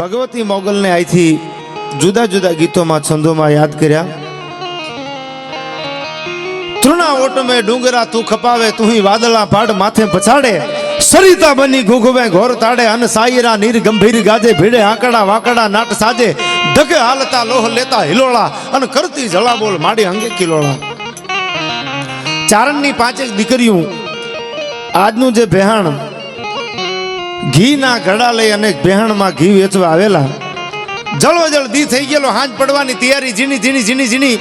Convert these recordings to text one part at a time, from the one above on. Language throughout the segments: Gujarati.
ભગવતી મોગલને અહીંથી જુદા જુદા ગીતોમાં, છંદોમાં યાદ કર્યા. તૃણા ઓટ મે ડુંગરા તું ખપાવે તું વાદળા પાડ માથે પછાડે. સરિતા બની ઘુઘવે, ઘોર તાડે, અન સાયરા નીર ગંભીર ગાજે, ભીડે આંકડા વાકડા નાટ સાજે. ધકે હાલતા લોહ લેતા હિલોળા, અને કરતી જળાબોલ માડી અંગે કિલોળા. ચારણની પાંચેક દીકરીઓ, આજનું જે ભેહાણ ઘીના ઘડા લઈ અને ભેહાણમાં ઘી વેચવા આવેલા. જળવજળ દી થઈ ગયેલો, હાંજ પડવાની તૈયારી ઝીણી ઝીણી ઝીણી ઝીણી.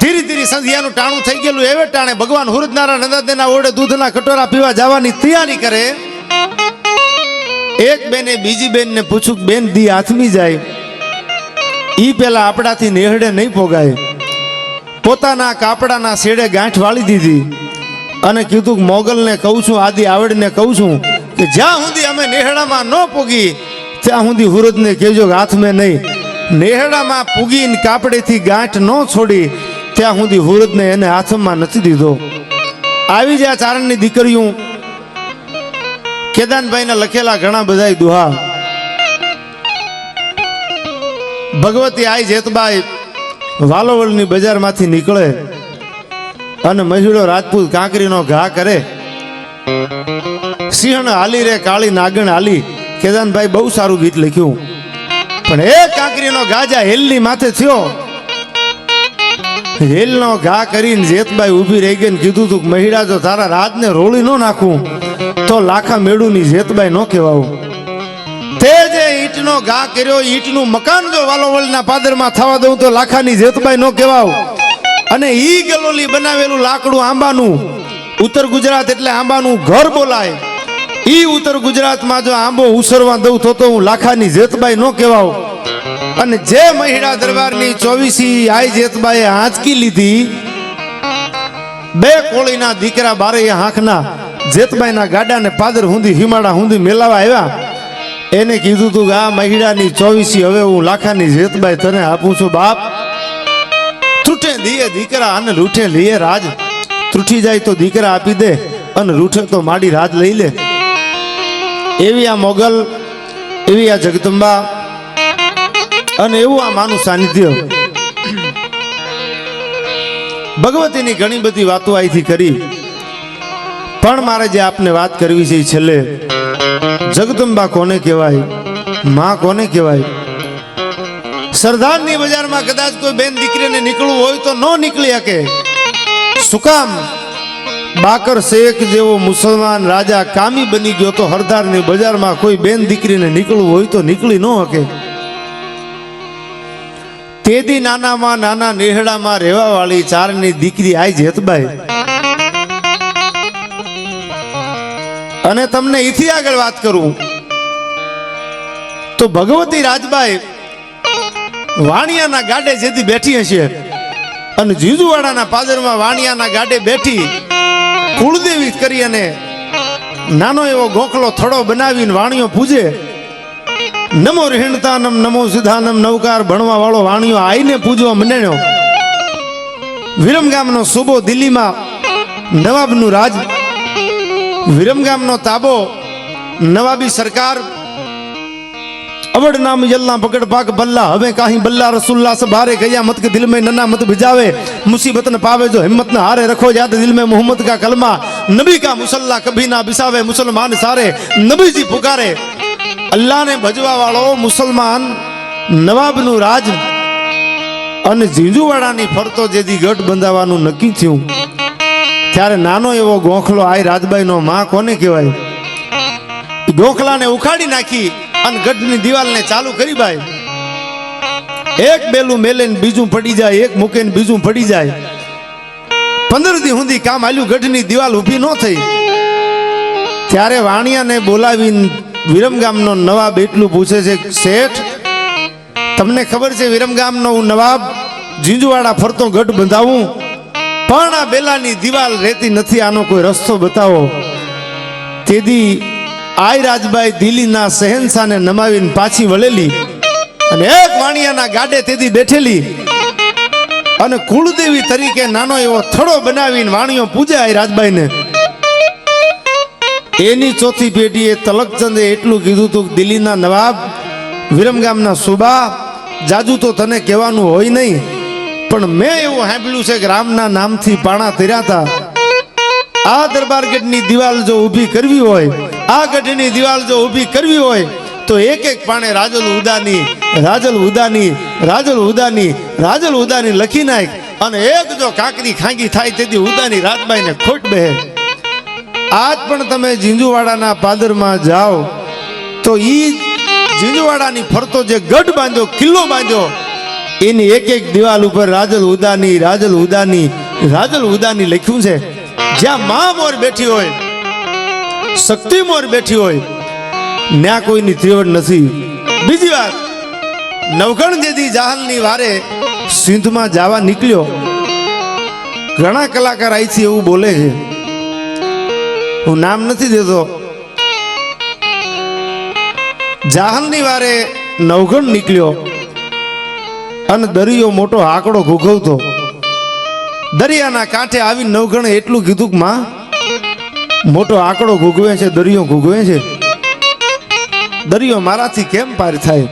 ધીરે ધીરે સંધ્યાનું ટાણું થઈ ગયેલું, એવે ટાણે ભગવાન હુરદનારા નંદાદેના ઓડે દૂધના કટોરા પીવા જવાની તૈયારી કરે. એક બેને બીજી બેનને પૂછું, બેન, દી હાથમી જાય. ઈ પેલા આપણાથી નેહડે નહીં પોગાય. પોતાના કાપડાના શેડે ગાંઠ વાળી દીધી. અને કીધું, મોગલને કહું છું, આદિ આવડને કહું છું કે જ્યાં સુધી અમે નેહડામાં ન પૂગી, ત્યાં સુધી હુરદને કહેજો કે હાથમાં નહીં. નેહડામાં પૂગીને કાપડેથી ગાંઠ ન છોડી, ત્યાં સુધી હુરદને એને હાથમાં નથી દીધો. આવી જ આ ચારણની દીકરીઓ કેદાનભાઈના લખેલા ઘણા બધા દુહા. ભગવતી આઈ જેતબાઈ વાલોવલની બજારમાંથી નીકળે અને મજૂરો રાજપૂત કાંકરીનો ઘા કરે. સિંહણ હાલી રે, કાળી નાગણ હાલી. કેદાનભાઈ બહુ સારું ગીત લખ્યું. પણ એ કાંકરીનો ગાજા હેલની માથે થયો. હેલનો ઘા કરીને જેતબાઈ ઊભી રહી ગઈ કીધું તું મહિડા જો તારા રાજને રોળી ન નાખું, તો લાખા મેળુની જેતબાઈ ન કહેવાવું. તે જે ઈંટનો ઘા કર્યો, ઈટનું મકાન જો વાલોવલના પાદરમાં થવા દઉં, તો લાખાની જેતબાઈ ન કહેવાવ. અને ઈ ગલોલી બનાવેલું લાકડું આંબાનું. ઉત્તર ગુજરાત એટલે આંબાનું ઘર બોલાય. ઈ ઉત્તર ગુજરાતમાં જો આંબો ઉસરવા દઉં તો તો હું લાખાની જેતબાઈ ન કહેવાવ અને જે મહિડા દરબારની ચોવીસી આઈ જેતબાઈએ હાંચકી લીધી, બે કોળીના દીકરા બારે હાંખના જેતબાઈના ગાડાને પાદર હુંદી હિમાડા હુંદી મેલાવા આવ્યા. એને કીધું તું કે આ મહિડાની ચોવીસી હવે હું લાખાની જેતબાઈ તને આપું છું, બાપ. તૂટે દીએ દીકરા અને લૂઠે લીએ રાજ. તૂટી જાય તો દીકરા આપી દે અને રૂઠે તો માડી રાજ લઈ લે. એવી આ મોગલ, એવી આ જગદંબા અને એવું આ માનું સાનિધ્ય. ભગવતીની ઘણી બધી વાતો અહીંથી કરી. પણ મારે જે આપને વાત કરવી છે એ છેલ્લે, જગદંબા કોને કહેવાય? માં કોને કહેવાય? સરદારની બજારમાં કદાચ કોઈ બેન દીકરીને નીકળવું હોય તો ન નીકળી શકે. શું કામ? બાકર શેખ જેવો મુસલમાન રાજા કામી બની ગયો તો હરદારની બજારમાં કોઈ બેન દીકરીને નીકળવું હોય તો નીકળી ન શકે તેદી નાનામાં નાના નેહડામાં રહેવા વાળી ચારની દીકરી આઈ જેતબાઈ અને તમને ઈથી આગળ વાત કરું. તો ભગવતી રાજબાઈ વાણિયાના ગાડે જેથી બેઠી હશે અને જીજુવાડાના પાદરમાં વાણિયાના ગાડે બેઠી કુળદેવી કરી અને નાનો એવો ગોખલો થડો બનાવીને વાણિયો પૂજે. નમો રહેણતાનમ, નમો સિદ્ધાનમ, નવકાર ભણવા વાળો વાણિયો આઈને પૂજવા મનેણ્યો વિરમગામનો સુબો દિલ્હીમાં નવાબનું રાજ. વિરમગામનો તાબો નવાબી સરકાર અવડ નામ યલ્લા પકડ પાક બલ્લા હવે કાહી બલ્લા રસુલ્લા સબારે ગયા મત કે દિલ મે નના મત ભિજાવે. મુસીબત ન પાવે જો હિંમત ન હારે રખો યાદ દિલ મે મોહમ્મદ કા કલમા. નબી કા મુસલ્લા કભી ના બિસાવે, મુસલમાન સારે. નબીજી પુકારે. અલ્લાહને ભજવા વાળો મુસલમાન નવાબનું રાજ અને ઝીંઝુવાડાની ફરતો જેથી ગઢ બંધાવાનું નક્કી થયું. ત્યારે નાનો એવો ગોખલો આય રાજબાઈનો માં કોને કહેવાય? ગોખલાને ઉખાડી નાખી. અને ગઢની દિવાલને ચાલુ કરી ભાઈ. એક બેલું મેલે બીજું પડી જાય, એક મૂકે બીજું પડી જાય. પંદર દી સુધી કામ આલ્યું, ગઢની દિવાલ ઊભી ન થઈ. ત્યારે વાણિયાને બોલાવી વિરમગામનો નવાબ એટલું પૂછે છે, શેઠ, તમને ખબર છે વિરમગામનો હું નવાબ ઝીંઝુવાડા ફરતો ગઢ બંધાવું? પણ આ બેલાની દિવાલ રહેતી નથી, આનો કોઈ રસ્તો બતાવો. તેથી આય રાજબાઈ દિલ્હીના શહેનશાહને નમાવીને પાછી વળેલી અને એક વાણિયાના ગાડે તેથી બેઠેલી અને કુળદેવી તરીકે નાનો એવો થડો બનાવીને વાણિયો પૂજે આય રાજબાઈને. એની ચોથી પેઢીએ તલકચંદે એટલું કીધું તું કે દિલ્હીના નવાબ વિરમગામના સુબા, જાજુ તો તને કહેવાનું હોય નહીં, પણ મેં એવું સાંભળ્યું છે કે રામના નામથી પાણા તર્યા હતા આ દરબાર ગઢની દિવાલ જો ઊભી કરવી હોય આ ગઢની દિવાલ જો ઊભી કરવી હોય, તો એક એક પાણે રાજલ ઉદાની રાજલ ઉદાની રાજલ ઉદાની રાજલ ઉદાની લખી નાખ અને એક જો કાંકરી ખાંગી થાય તેથી ઉદાની રાજબાઈને ખોટ બહે. આજ પણ તમે ઝીંઝુવાડાના પાદરમાં જાઓ, તો ઈ ઝીંઝુવાડાની ફરતો જે ગઢ બાંધ્યો, કિલ્લો બાંધ્યો, એની એક એક દિવાલ ઉપર રાજલ ઉદાની રાજલ ઉદાની રાજલ ઉદાની લખ્યું છે, જ્યાં મા મોર બેઠી હોય શક્તિ મોર બેઠી હોય, ન્યા કોઈની ત્રેવડ નથી. બીજી વાત નવગણ જેથી જાહલની વારે સિંધમાં જવા નીકળ્યો. ઘણા કલાકાર અહીંથી એવું બોલે છે, હું નામ નથી દેતો. જાહલની વારે નવગણ નીકળ્યો અને દરિયો મોટો આંકડો ઘૂઘવતો. દરિયાના કાંઠે આવી નવગણ એટલું કીધું કે, માં મોટો આંકડો ઘૂઘવે છે, દરિયો ઘૂઘવે છે. દરિયો મારાથી કેમ પાર થાય?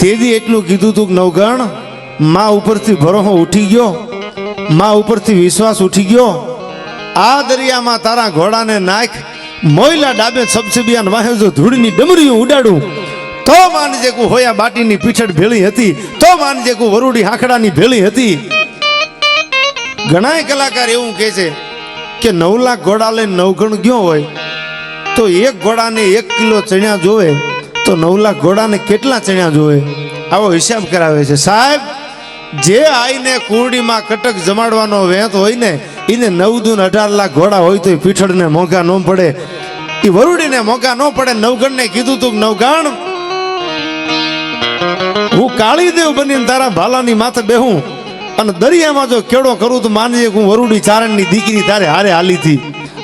તેજી એટલું કીધું તું નવગણ, માં ઉપરથી ભરોહો ઉઠી ગયો, માં ઉપરથી વિશ્વાસ ઉઠી ગયો. આ દરિયામાં તારા ઘોડાને નાખ, મોયલા ડાબે સબસબિયાન વાહે જો ધૂળની ડમરીઓ ઉડાડું. તો માનજે કુ હોયા બાટીની પીછડ ભેળી હતી, તો માનજે કુ વરુડી હાંકડાની ભેળી હતી. ઘણાય કલાકાર એવું કહે છે કે નવ લાખ ઘોડા લઈને નવગણ ગયો હોય, તો એક ઘોડાને એક કિલો ચણ્યા જોવે, તો નવ લાખ ઘોડાને કેટલા ચણ્યા જોવે? આવો હિસાબ કરાવે છે. સાહેબ, જે આઈને કુરડીમાં કટક જમાડવાનો વેંત હોય ને, એને નવ દૂન અઢાર લાખ ઘોડા હોય તો પીઠળને મોંઘા ન પડે. એ વરુડીને મોંઘા ન પડે. નવગણને કીધું તું નવગણ હું કાળી દેવ બનીને તારા ભાલાની માથે બેહું. અને દરિયામાં જો કેળો કરું તો માનજે હું વરુડી ચારણની દીકરી તારે હારે હાલી હતી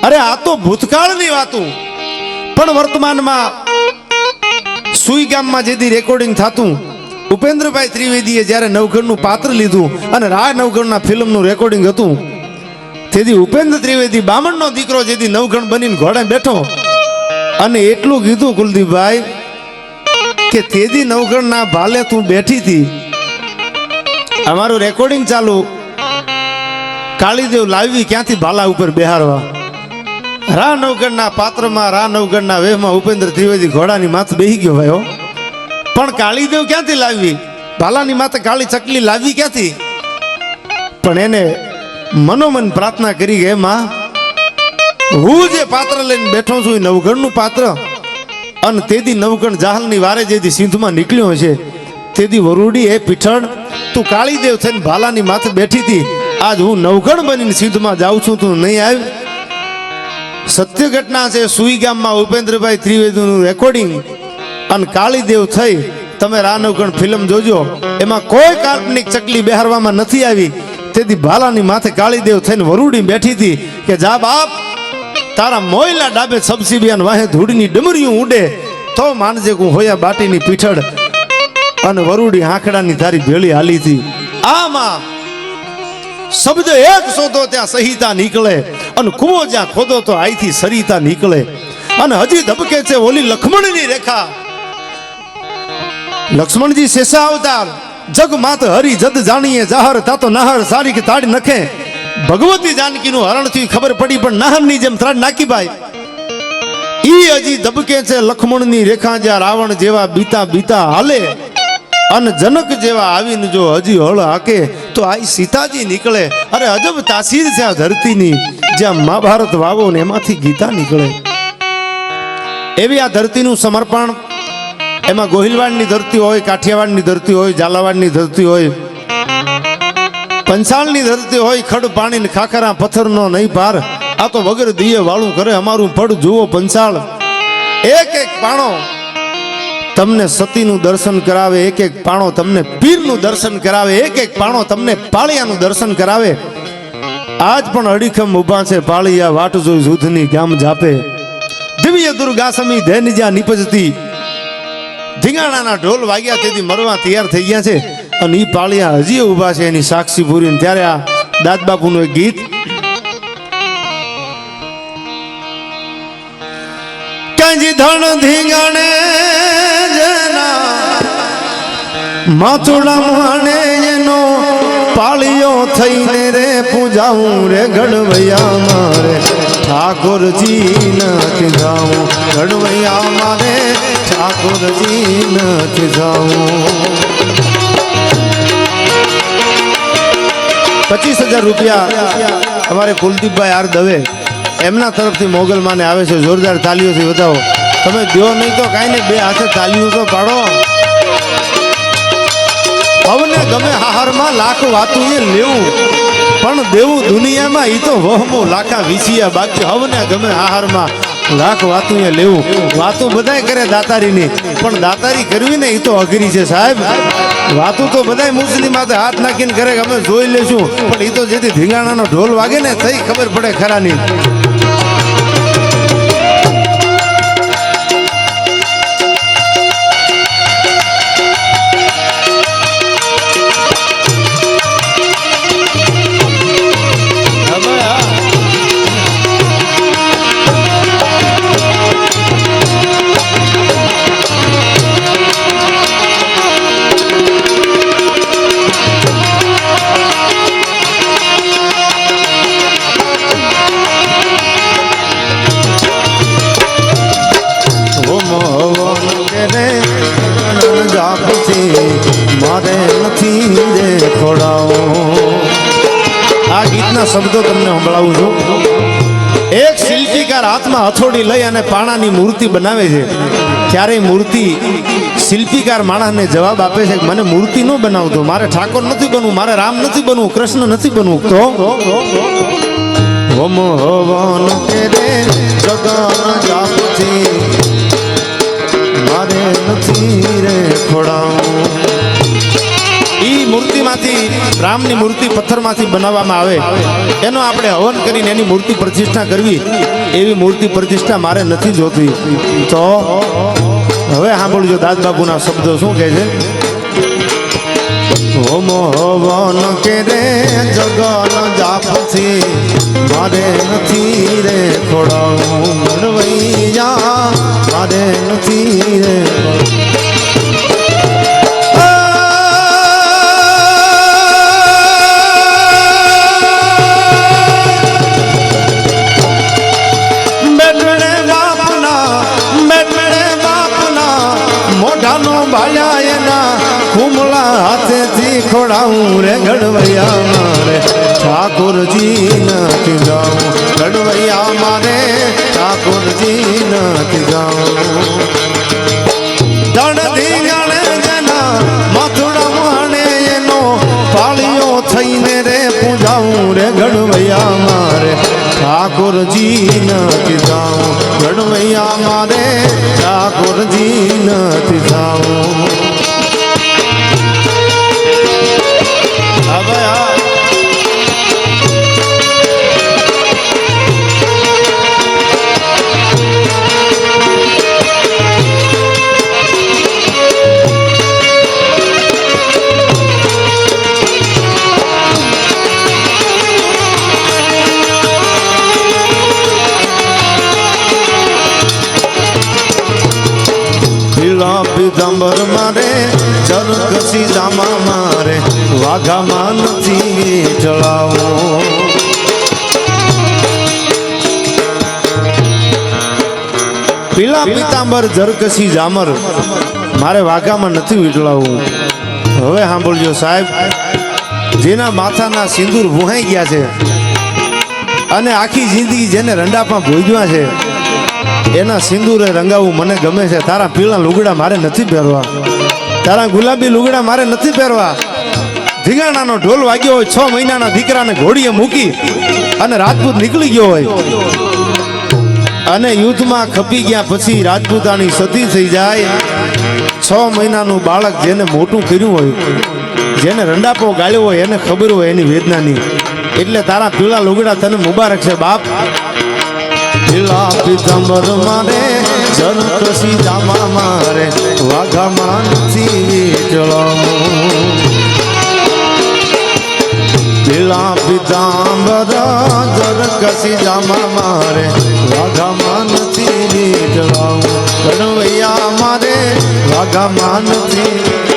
અરે આ તો ભૂતકાળની વાતું. પણ વર્તમાનમાં સુઈ ગામમાં જેથી રેકોર્ડિંગ થતું, ઉપેન્દ્રભાઈ ત્રિવેદીએ જ્યારે નવગણનું પાત્ર લીધું અને રા નવગણના ફિલ્મનું રેકોર્ડિંગ હતું, તેથી ઉપેન્દ્ર ત્રિવેદી બામણનો દીકરો જેથી નવગણ બનીને ઘોડે બેઠો અને એટલું કીધું કુલદીપભાઈ કે તેદી નવગણના ભાલે તું બેઠી હતી. અમારું રેકોર્ડિંગ ચાલુ. કાળીદેવ લાવી ક્યાંથી ભાલા ઉપર બેહારવા? રા નવગણના પાત્રમાં, રા નવગણના વેહમાં ઉપેન્દ્ર ત્રિવેદી ઘોડાની માથે બેહી ગયો ભાઈઓ પણ કાળીદેવ ક્યાંથી લાવી? ભાલાની માથે કાળી ચકલી લાવી ક્યાંથી? પણ એને મનોમન પ્રાર્થના કરી કે, માં, હું જે પાત્ર લઈને બેઠો છું એ નવગણનું પાત્ર અને તેથી નવગણ જાહલની વારે જેથી સિંધમાં નીકળ્યો છે તેથી વરુડી એ પીઠળ તું કાળીદેવ થઈને ભાલાની માથે બેઠી હતી. આજ હું નવગણ બનીને સિદ્ધમાં જાઉં છું, તું નહીં આવી. સત્ય ઘટના છે, સુઈ ગામમાં ઉપેન્દ્રભાઈ ત્રિવેદીનું રેકોર્ડિંગ અને કાળીદેવ થઈ, તમે રાનવગણ ફિલ્મ જોજો. એમાં કોઈ કાલ્પનિક ચકલી બહારવામાં નથી આવી. તેથી ભાલાની માથે કાળીદેવ થઈને વરુડી બેઠી હતી કે, જા બાપ, તારા મોયલા ડાબે સબસીબિયાન વાહે ધૂળની ડમરીયું ઉડે. તો માનજે હું હોયા બાટીની પીઠળ અને વરુડી આંકડાની ધારી ભેળી હાલી હતી. આમાં શબ્દ એક શોધો ત્યાં સહિતા નીકળે અને કુવો જ્યાં ખોદો તો આઈથી સરિતા નીકળે. અને હજી ધબકે છે ઓલી લક્ષ્મણની રેખા. લક્ષ્મણજી શેષા અવતાર, જગ માત હરી જદ જાણીએ, જાહર તાતો નાહર સારી કે તાડી નખે. ભગવતી જાનકીનું હરણથી ખબર પડી, પણ નાહરની જેમ ત્રાડ નાખી ભાઈ. ઈ હજી ધબકે છે લક્ષ્મણની રેખા જ્યાં રાવણ જેવા બીતા બીતા હાલે. અને જનક જેવા આવીને જો હજી હળ હાકે, તો આ સીતાજી નીકળે. અરે અજબ તાસીર છે આ ધરતીની, જ્યાં મહાભારત વાવો ને એમાંથી ગીતા નીકળે. એવી આ ધરતીનું સમર્પણ, એમાં ગોહિલવાડની ધરતી હોય, કાઠિયાવાડની ધરતી હોય, ઝાલાવાડની ધરતી હોય પંચાળની ધરતી હોય, ખડ પાણી ને ખાખરા પથ્થરનો નહીં પાર આ તો વગર દિયે વાળું કરે, અમારું ફળ જુઓ પંચાળ એક એક પાણો તમને સતીનું દર્શન કરાવે એક એક પાણો તમને પીરનું દર્શન કરાવે એક એક પાણો તમને પાળિયાનું દર્શન કરાવે. આજ પણ અડીખમ ઊભા છે પાળિયા, વાટ જોઈ જૂથની ગામ જાપે. દિવ્ય દુર્ગા સમી નિપજતી. ધીંગાણાના ઢોલ વાગ્યા તેથી મરવા તૈયાર થઈ ગયા છે. અને એ પાળિયા હજી ઊભા છે એની સાક્ષી પૂરીને ત્યારે આ દાદબાપુનું એક ગીત. ધણ ધીંગાણે માથુડા માણે એનો પાળીઓ થઈને રે પૂજાવું રે ગણવૈયા મારે. ઠાકોરજી નથી જાઉં ગણવૈયા મારે ઠાકોરજી નથી જાઉં. પચીસ હજાર રૂપિયા અમારે કુલદીપભાઈ આર દવે. એમના તરફથી મોગલ માને આવે છે. જોરદાર તાલીઓથી વધાવો. તમે દો નહીં તો કાંઈ નહીં, બે હાથે તાલીઓ તો પાડો. હવને ગમે આહારમાં લાખ વાતું એ લેવું. પણ દેવું દુનિયામાં એ તો વહમો લાખા વિસિયા બાકી. હવને ગમે આહારમાં લાખ વાતું એ લેવું. વાતું બધાય કરે દાતારીની. પણ દાતારી કરવી ને એ તો અઘરી છે સાહેબ. વાતું તો બધાય મુસ્લિમ માથે હાથ નાખીને કરે અમે જોઈ લેશું. પણ એ તો જેથી ધીંગાણાનો ઢોલ વાગે ને થઈ ખબર પડે ખરાની. હથોડી લઈ અને પાણાની મૂર્તિ બનાવે છે. ત્યારે મૂર્તિ શિલ્પીકાર માણસને જવાબ આપે છે મને મૂર્તિ ન બનાવતો મારે ઠાકોર નથી બનવું, મારે રામ નથી બનવું, કૃષ્ણ નથી બનવું. તો? હોમ હવન કે રે જગન જાપથી મારે નથી રે ખોડાવું રામની મૂર્તિ પથ્થરમાંથી બનાવવામાં આવે, એનો આપણે હવન કરીને એની મૂર્તિ પ્રતિષ્ઠા કરવી, એવી મૂર્તિ પ્રતિષ્ઠા મારે નથી જોતી. તો હવે સાંભળજો દાદબાબુના શબ્દો શું કહે છે? હોમ હવન કે રે જગન જાપથી મારે નથી રે ખોડાવું મરવૈયા મારે નથી રે ખોડાવું રે ગડવૈયા મારે. ઠાકોરજી નથી જાઉં. ગડવૈયા મારે, ઠાકોરજી નથી જાઉં. પાળીઓ થઈને રે પૂજાવું રે ગણવૈયા મારે. ઠાકોરજી નથી જાઉં. ગણવૈયા મારે, ઠાકોરજી નથી જાઉં. પીળા પીતાંબર જરકસી જામર. મારે વાઘામાં નથી વીટળાવું. હવે સાંભળજો સાહેબ, જેના માથાના સિંદૂર ભૂહાઈ ગયા છે અને આખી જિંદગી જેને રંડાપા ભોજવા છે, એના સિંદૂરે રંગાવવું મને ગમે છે. તારા પીળા લુગડા મારે નથી પહેરવા. તારા ગુલાબી લુગડા મારે નથી પહેરવા. ધીગાણાનો ઢોલ વાગ્યો હોય, છ મહિનાના દીકરાને ઘોડીએ મૂકી અને રાજપૂત નીકળી ગયો હોય. અને યુદ્ધમાં ખપી ગયા પછી રાજપૂતાની સતી થઈ જાય. છ મહિનાનું બાળક જેને મોટું કર્યું હોય, જેને રંડાપો ગાળ્યો હોય, એને ખબર હોય એની વેદનાની. એટલે તારા પીળા લુગડા તને મુબારક છે, બાપ. પીળા પીતાંબર મારે જનકસી જામા મારે, વાઘામાં પીળા પીતાંબર જનકસી જામા મારે, વાઘામાં વીટળાવું ગણવૈયા મારે વાઘા નથી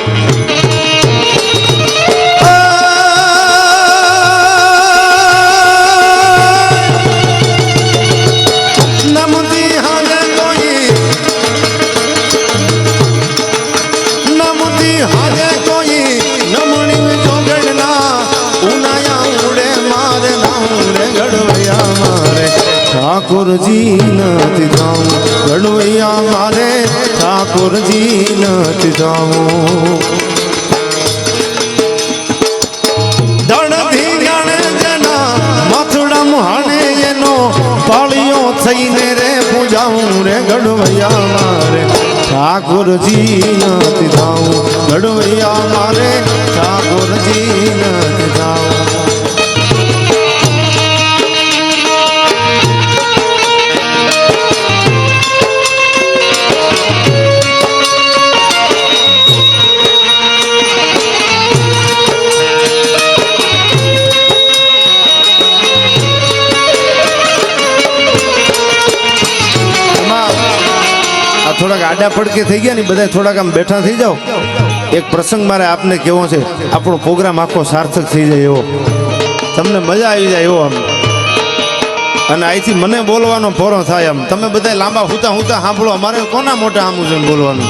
ઠાકોરજી નથી જાઉં ગડવૈયા મારે ઠાકોરજી નથી જાઉં ધણથી ગણજના મથુડા મુહાણે એનો થઈને રે પૂજાવું રે ગડવૈયા મારે ઠાકોરજી નથી જાઉં ગડવૈયા મારે ઠાકોરજી નથી જાઉં આડા પડકે થઈ ગયા ને બધા થોડાક આમ બેઠા થઈ જાઓ. એક પ્રસંગ મારે આપને કેવો છે. આપણો પ્રોગ્રામ આખો સાર્થક થઈ જાય એવો. તમને મજા આવી જાય એવો આમ. અને અહીંથી મને બોલવાનો ફોરો થાય આમ. તમે બધા લાંબા હુતા હુતા સાંભળો. અમારે કોના મોટા સામું છે બોલવાનું?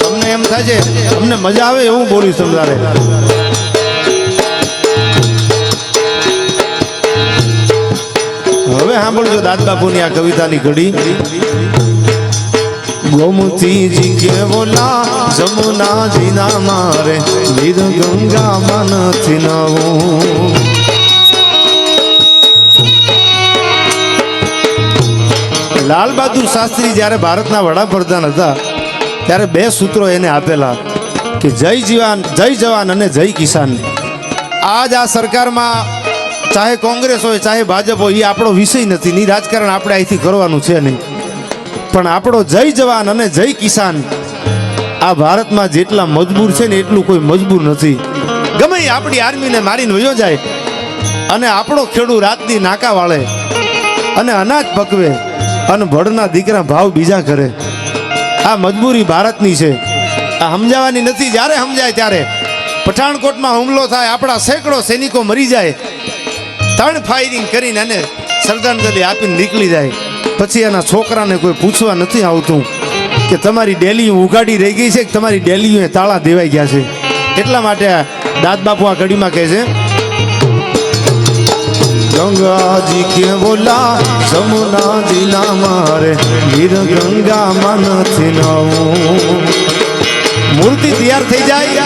તમને એમ થાય છે, તમને મજા આવે એવું બોલીશ તમારે હવે સાંભળજો દાદ બાપુની આ કવિતાની ઘડી ગોમતીજી કે બોલા, જમુના જીના મારે લીધ ગંગામાં નથી નવું લાલ બહાદુર શાસ્ત્રી જ્યારે ભારતના વડાપ્રધાન હતા, ત્યારે બે સૂત્રો એને આપેલા કે, જય જીવાન, જય જવાન અને જય કિસાન. આજ આ સરકારમાં ચાહે કોંગ્રેસ હોય, ચાહે ભાજપ હોય એ આપણો વિષય નથી. ની રાજકારણ આપણે અહીંથી કરવાનું છે નહીં. પણ આપણો જય જવાન અને જય કિસાન, આ ભારતમાં જેટલા મજબૂર છે ને એટલું કોઈ મજબૂર નથી. ગમે આપણી આર્મીને મારીને વયો જાય, અને આપણો ખેડૂત રાતની નાકા વાળે, અને અનાજ પકવે, અને ભળના દીકરા ભાવ બીજા કરે. આ મજબૂરી ભારતની છે. આ સમજાવવાની નથી. જ્યારે સમજાય ત્યારે. પઠાણકોટમાં હુમલો થાય, આપણા સેંકડો સૈનિકો મરી જાય ત્રણ ફાયરિંગ કરીને એને શ્રદ્ધાંજલિ આપીને નીકળી જાય. પછી એના છોકરાને કોઈ પૂછવા નથી આવતું કે તમારી ડેલી ઉગાડી રહી ગઈ છે કે તમારી ડેલીઓએ તાળા દેવાઈ ગયા છે? એટલા માટે દાદ બાપુ આ કડીમાં કહે છે, ગંગાજી કે બોલા? જમુનાજી ના મારે વીર ગંગામાં નથી મૂર્તિ તૈયાર થઈ જાય.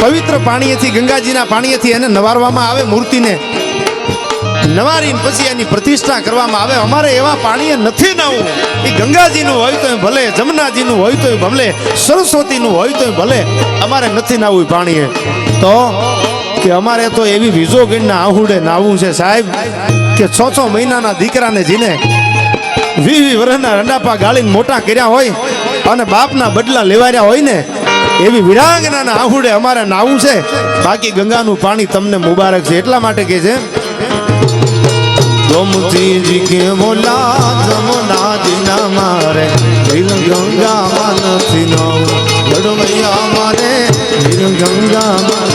પવિત્ર પાણીએથી, ગંગાજીના પાણીએથી એને નવારવામાં આવે મૂર્તિને. નવારીને પછી એની પ્રતિષ્ઠા કરવામાં આવે. અમારે એવા પાણીએ નથી નાવું એ ગંગાજીનું હોય તોય ભલે, જમનાજીનું હોય તોય ભલે, સરસ્વતીનું હોય તોય ભલે, અમારે નથી નાવું પાણીએ તો કે અમારે તો એવી વીજો ગીરના આહુડે નાવું છે સાહેબ, કે છ છ મહિનાના દીકરાને જીને વી વી વર્ષના રંડાપા ગાળીને મોટા કર્યા હોય અને બાપના બદલા લેવાર્યા હોય ને, એવી વિરાંગનાના આહુડે અમારે નાવું છે. બાકી ગંગાનું પાણી તમને મુબારક છે. એટલા માટે કે છે ગોમતીજી કે બોલા જમુના દિના મારે. વીર ગંગામાં નથી નવું ગડવૈયા મારે. વીર ગંગામાં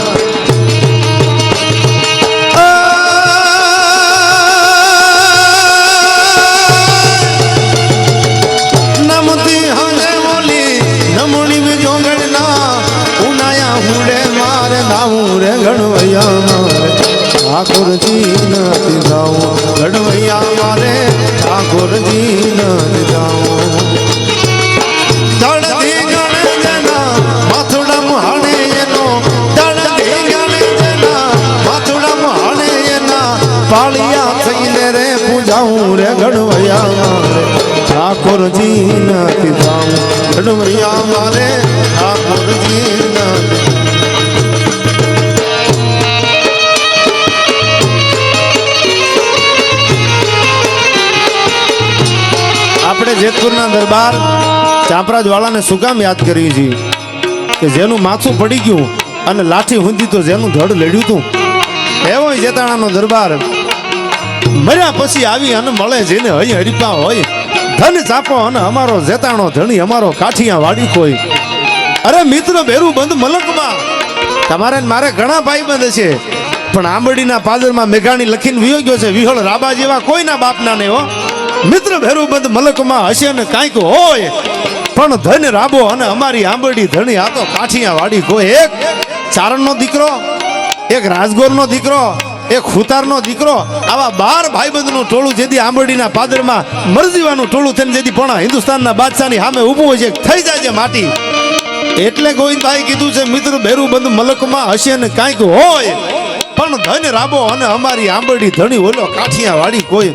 નમતી હને બોલી નમણી મે મારે ગણવૈયા મારે. ઠાકોરજી નથી જાઉં ગણવૈયા મારે ઠાકોરજી નથી જાઉં દળથી ગણજના માથુડમ હણે એનો દળથી ગણજના માથુડમ હણે એના પાળિયા થઈને રે પૂજાવું રે ગણવૈયા મારે ઠાકોરજી નથી જાઉં ગણવૈયા જેતપુરના દરબાર ચાંપરાજવાળાને શું કામ યાદ કરીએ છીએ કે જેનું માથું પડી ગયું અને લાઠી ઊંધી તો જેનું ધડ લડ્યું હતું એવો જેતાણાનો દરબાર. મર્યા પછી આવી અને મળે જેને અહીં હરીપા હોય. ધન ચાપો અને અમારો જેતાણો ધણી અમારો કાઠિયા વાડી કોઈ. અરે મિત્ર બેરું બંધ મલકમાં. તમારે મારે ઘણા ભાઈબંધ છે. પણ આંબડીના પાદરમાં મેઘાણી લખીને વિયો ગયો છે. વિહોળ રાબા જેવા કોઈના બાપના નહીં હો. મિત્ર ભેરું બંધ મલકમાં હશે ને કાંઈક હોય. પણ ધન રાબો અને અમારી આંબડી ધણી, આ તો કાઠિયા વાડી કોઈ એક ચારણનો દીકરો, એક રાજગોરનો દીકરો, એક ખુતારનો દીકરો. આવા બાર ભાઈબંધનું ટોળું જેથી આંબરડીના પાદરમાં મરજીવાનું ટોળું થઈને જેથી પણ હિન્દુસ્તાનના બાદશાહની સામે ઊભું હોય છે થઈ જાય છે માટી. એટલે ગોવિંદભાઈ કીધું છે, મિત્ર ભેરુબંધ બંધ મલકમાં હશે ને કાંઈક હોય. પણ ધન રાબો અને અમારી આંબરડી ધણી ઓલો કાઠિયા વાડી કોઈ